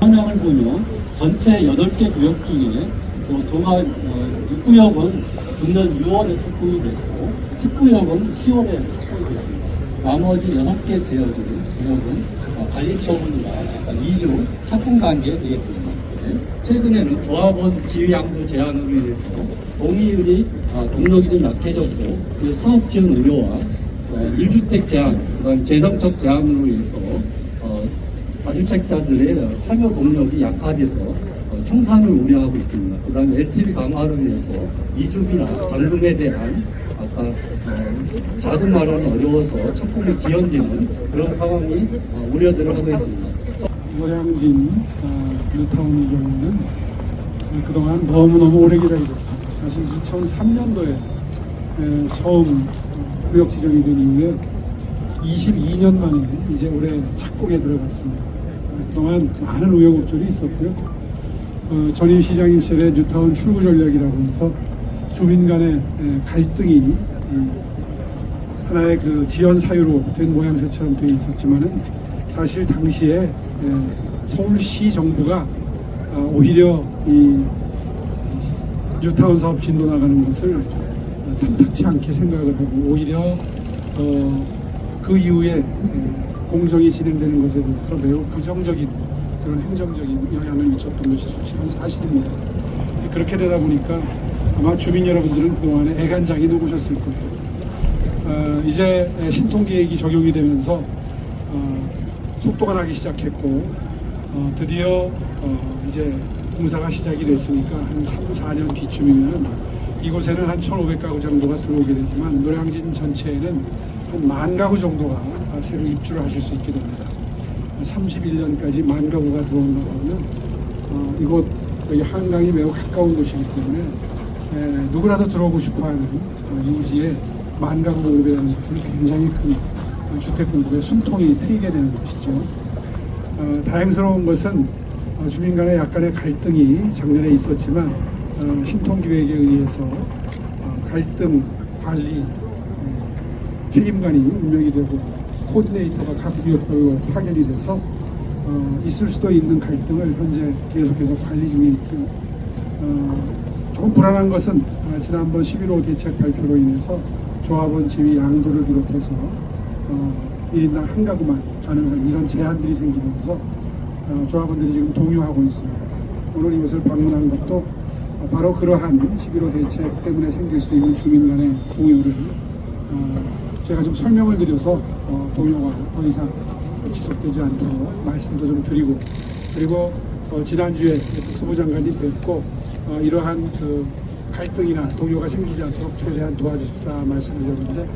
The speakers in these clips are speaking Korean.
현황을 보면 전체 8개 구역 중에 또 종합 어, 6구역은 금년 6월에 착공이 됐고 10구역은 10월에 착공이 됐습니다. 나머지 6개 지역은, 지역은 어, 관리 처분과 약간 2주 착공 단계에 되겠습니다. 네. 최근에는 조합원 지위 양도 제한으로 인해서 동의율이 아, 동력이 좀 약해졌고 그 사업 지원 우려와 어, 1주택 제한, 그다음 재정적 제한으로 인해서 어, 다주택자들의 어, 참여 동력이 약화돼서 어, 청산을 우려하고 있습니다. 그 다음에 LTV 강화로 인해서 이주비나 잔금에 대한 아까 어, 자금 마련이 어려워서 착공이 지연되는 그런 상황이 어, 우려들을 하고 있습니다. 어, 뉴타운의 경우는 어, 그동안 너무너무 오래 기다리겠습니다. 사실 2003년도에 처음 어, 구역 지정이 된 이후에 22년 만에 이제 올해 착공에 들어갔습니다. 어, 그동안 많은 우여곡절이 있었고요. 어, 전임 시장님 시절에 뉴타운 출구 전략이라고 해서 주민 간의 에, 갈등이 이, 하나의 그 지연 사유로 된 모양새처럼 되어 있었지만은 사실 당시에 에, 서울시 정부가 아, 오히려 이 뉴타운 사업 진도 나가는 것을 어, 탐탁치 않게 생각을 하고 오히려 어, 그 이후에 에, 공정이 진행되는 것에 대해서 매우 부정적인 그런 행정적인 영향을 미쳤던 것이 솔직한 사실입니다. 그렇게 되다 보니까 아마 주민 여러분들은 그동안에 애간장이 녹으셨을 거예요. 어, 이제 신통 계획이 적용이 되면서 어, 속도가 나기 시작했고 어, 드디어 어, 이제 공사가 시작이 됐으니까 한 3, 4년 뒤쯤이면 이곳에는 한 1,500가구 정도가 들어오게 되지만 노량진 전체에는 한 만 가구 정도가 새로 입주를 하실 수 있게 됩니다. 31년까지 만 가구가 들어온다고 하면 어, 이곳 여기 한강이 매우 가까운 곳이기 때문에 에, 누구라도 들어오고 싶어하는 어, 인지에 만 가구 공급이라는 것은 굉장히 큰 어, 주택 공급의 숨통이 트이게 되는 것이죠. 어, 다행스러운 것은 어, 주민 간의 약간의 갈등이 작년에 있었지만 어, 신통기획에 의해서 어, 갈등 관리 에, 책임관이 임명이 되고 코디네이터가 각 구역별로 파견이 돼서 어, 있을 수도 있는 갈등을 현재 계속해서 관리 중에 있고 어, 조금 불안한 것은 어, 지난번 11호 대책 발표로 인해서 조합원 지위 양도를 비롯해서 어, 1인당 한 가구만 가능한 이런 제한들이 생기면서 어, 조합원들이 지금 동요하고 있습니다. 오늘 이곳을 방문한 것도 어, 바로 그러한 11호 대책 때문에 생길 수 있는 주민 간의 동요를 어, 제가 좀 설명을 드려서 어, 동요가 더 이상 지속되지 않도록 말씀도 좀 드리고 그리고 어, 지난주에 국토부 장관님 뵙고 어, 이러한 그 갈등이나 동요가 생기지 않도록 최대한 도와주십사 말씀드렸는데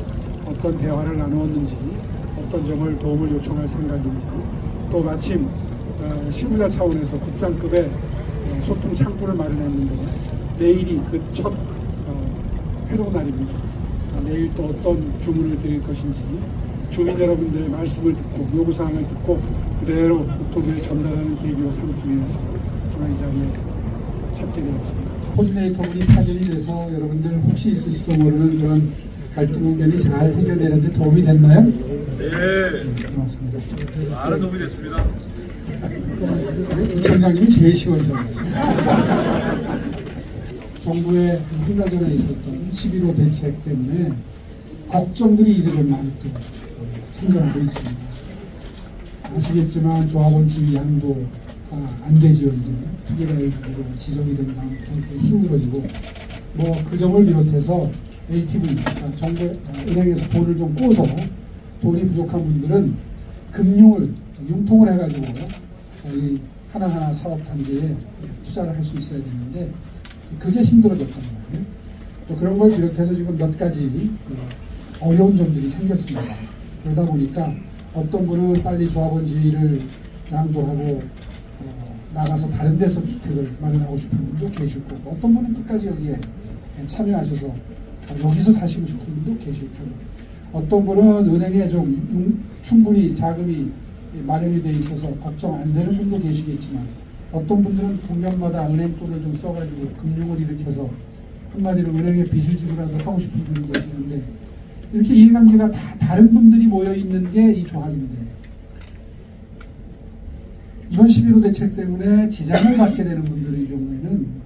어떤 대화를 나누었는지 어떤 점을 도움을 요청할 생각인지 또 마침 어, 실무자 차원에서 국장급의 어, 소통 창구를 마련했는데 내일이 그첫 어, 회동 날입니다. 아, 내일 또 어떤 주문을 드릴 것인지 주민 여러분들의 말씀을 듣고 요구사항을 듣고 그대로 국토부에 전달하는 계기로 삼기 위해서 오늘 이 자리에 찾게 되었습니다. 코디네이터 분이 파견이 돼서 여러분들 혹시 있을지도 모르는 그런 갈등 의견이 잘 해결되는데 도움이 됐나요? 네, 고맙습니다. 많은 도움이 됐습니다. 부총장님이 제일 시원시원하죠. 정부의 한달 전에 있었던 11호 대책 때문에 걱정들이 이제 좀 많이 또 생겨나고 있습니다. 아시겠지만 조합원 지위 양도가 안 되죠 이제 특례가로 지정이 된 다음부터 힘들어지고 뭐 그 점을 비롯해서 LTV 그러니까 정부 아, 은행에서 돈을 좀 꼬서 돈이 부족한 분들은 금융을 융통을 해가지고 이 하나하나 사업 단계에 투자를 할 수 있어야 되는데 그게 힘들어졌단 말이에요. 또 그런 걸 비롯해서 지금 몇 가지 그 어려운 점들이 생겼습니다. 그러다 보니까 어떤 분은 빨리 조합원 지위를 양도하고 어, 나가서 다른 데서 주택을 마련하고 싶은 분도 계실 거고 어떤 분은 끝까지 여기에 참여하셔서 여기서 사시고 싶은 분도 계실 테고 어떤 분은 은행에 좀 융- 충분히 자금이 마련이 돼 있어서 걱정 안 되는 분도 계시겠지만 어떤 분들은 국면마다 은행 돈을 좀 써가지고 금융을 일으켜서 한마디로 은행에 빚을 지더라도 하고 싶은 분이 계시는데 이렇게 이해관계가 다 다른 분들이 모여 있는 게 이 조합인데 이번 11호 대책 때문에 지장을 받게 되는 분들의 경우에는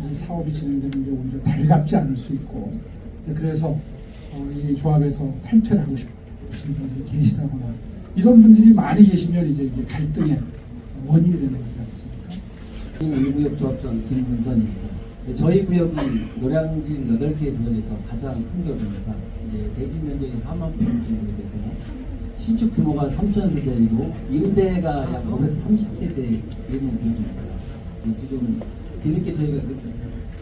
이제 사업이 진행되는 게 오히려 달갑지 않을 수 있고 그래서 어, 이 조합에서 탈퇴를 하고 싶으신 분들이 계시다거나 이런 분들이 많이 계시면 이제 이게 갈등의 원인이 되는 거지 않습니까? 일구역 조합장 김문선입니다. 네, 저희 구역이 노량진 8개 구역에서 가장 큰 구역입니다. 이제 대지 면적이 4만 평 정도 되고 신축 규모가 3천 세대이고 임대가 약 530세대 이런 구역입니다. 네, 지금 뒤늦게 저희가 그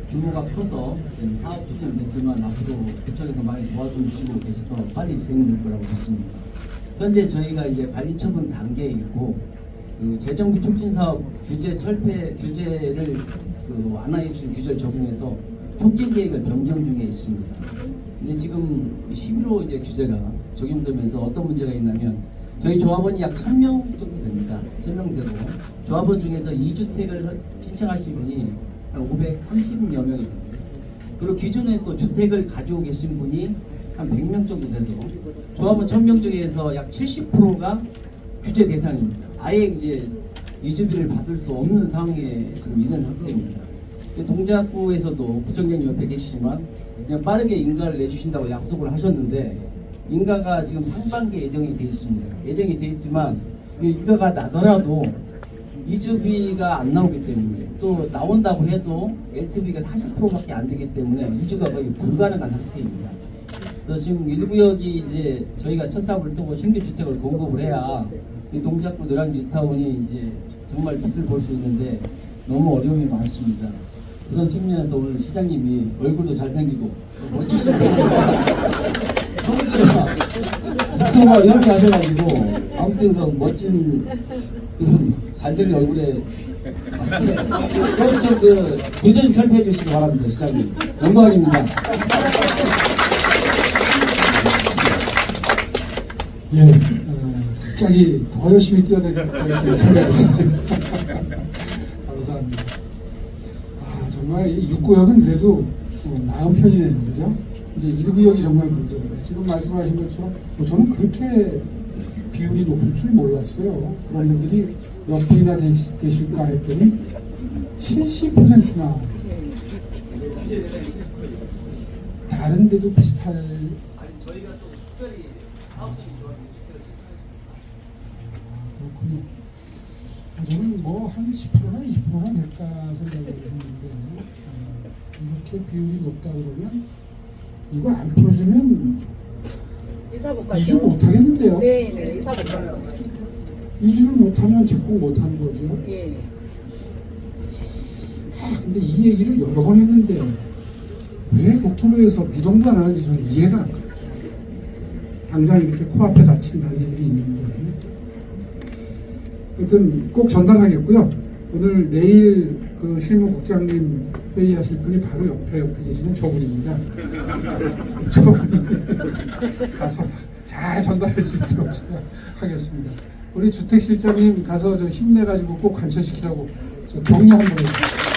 규모가 커서 지금 사업 추진을 냈지만 앞으로 구청에서 많이 도와주시고 계셔서 빨리 진행될 거라고 믿습니다. 현재 저희가 이제 관리 처분 단계에 있고 그 재정비 촉진 사업 규제 철폐 규제를 그 완화해 준 규제를 적용해서 촉진 계획을 변경 중에 있습니다. 근데 지금 11호 이제 규제가 적용되면서 어떤 문제가 있냐면 저희 조합원이 약 1000명 정도 됩니다. 1000명 되고 조합원 중에서 2주택을 신청하신 분이 한 530여 명이 됩니다. 그리고 기존에 또 주택을 가지고 계신 분이 한 100명 정도 돼서 조합원 1000명 중에서 약 70%가 규제 대상입니다. 아예 이제 이주비를 받을 수 없는 상황에 지금 이른 상태입니다. 동작구에서도 구청장님 옆에 계시지만 그냥 빠르게 인가를 내주신다고 약속을 하셨는데 인가가 지금 상반기 예정이 되어 있습니다. 예정이 되어 있지만 이 인가가 나더라도 이주비가 안 나오기 때문에 또 나온다고 해도 LTV가 40%밖에 안 되기 때문에 이주가 거의 불가능한 상태입니다. 그래서 지금 1구역이 이제 저희가 첫 사업을 두고 신규 주택을 공급을 해야 이 동작구 노량 뉴타운이 이제 정말 빛을 볼 수 있는데 너무 어려움이 많습니다. 그런 측면에서 오늘 시장님이 얼굴도 잘생기고 멋지신 분이니까 성취가 유튜브가 이렇게 하셔가지고 아무튼 그 멋진 그 잘생긴 얼굴에 좀그 도전 결폐해 주시기 바랍니다 시장님 영광입니다. 예, 어, 갑자기 더 열심히 것 같다는 생각이. 감사합니다. 아, 정말 이 6구역은 그래도 어, 나은 편이네요, 그죠? 이제 1구역이 정말 문제입니다. 지금 말씀하신 것처럼 뭐 저는 그렇게 비율이 높을 줄 몰랐어요. 그런 분들이 몇 분이나 되시- 되실까 했더니 70%나 다른 데도 비슷할 그렇군요. 아, 저는 뭐 한 10%나 20%나 될까 생각을 했는데 어, 이렇게 비율이 높다 그러면 이거 안 풀어주면 이사 못 가죠. 이주 못 하겠는데요. 네, 네, 이사 못 가요. 이주를 못하면 직공 못하는 거죠. 예. 아 근데 이 얘기를 여러 번 했는데 왜 국토부에서 미동도 안 하는지 저는 이해가 안 가요. 당장 이렇게 코앞에 닥친 단지들이 있는데 하여튼 꼭 전달하겠고요. 오늘 내일 그 실무국장님 회의하실 분이 바로 옆에 옆에 계시는 저분입니다. 저분이 가서 잘 전달할 수 있도록 제가 하겠습니다. 우리 주택 실장님 가서 저 힘내가지고 꼭 관철시키라고 저 격려 한번 해주세요.